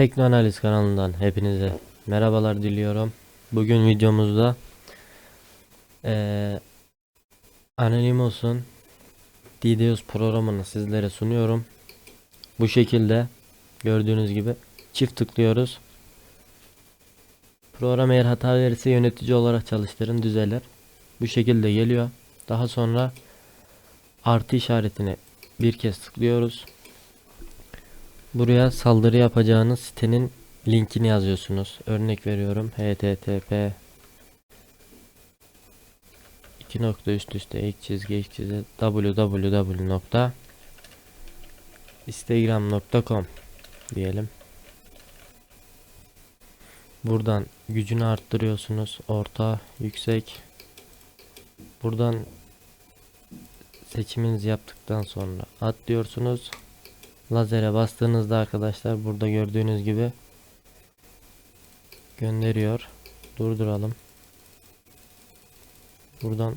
Teknoanaliz kanalından hepinize merhabalar diliyorum. Bugün videomuzda eee Anonymous DDoS programını sizlere sunuyorum. Bu şekilde gördüğünüz gibi çift tıklıyoruz. Program eğer hata verirse yönetici olarak çalıştırın düzelir. Bu şekilde geliyor. Daha sonra artı işaretini bir kez tıklıyoruz. Buraya saldırı yapacağınız sitenin linkini yazıyorsunuz. Örnek veriyorum. http iki nokta üst üste ek çizgi ek çizgi www diyelim. Buradan gücünü arttırıyorsunuz. Orta, yüksek. Buradan seçiminizi yaptıktan sonra at diyorsunuz. Lazere bastığınızda arkadaşlar burada gördüğünüz gibi gönderiyor. Durduralım. Buradan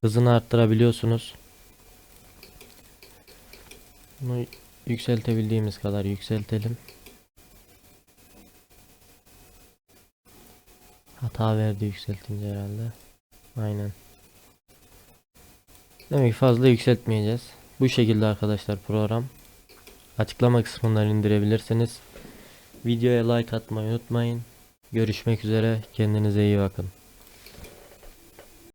hızını arttırabiliyorsunuz. Bunu yükseltebildiğimiz kadar yükseltelim. Hata verdi yükseltince herhalde. Aynen. Demek fazla yükseltmeyeceğiz. Bu şekilde arkadaşlar program. Açıklama kısmından indirebilirsiniz. Videoya like atmayı unutmayın. Görüşmek üzere. Kendinize iyi bakın.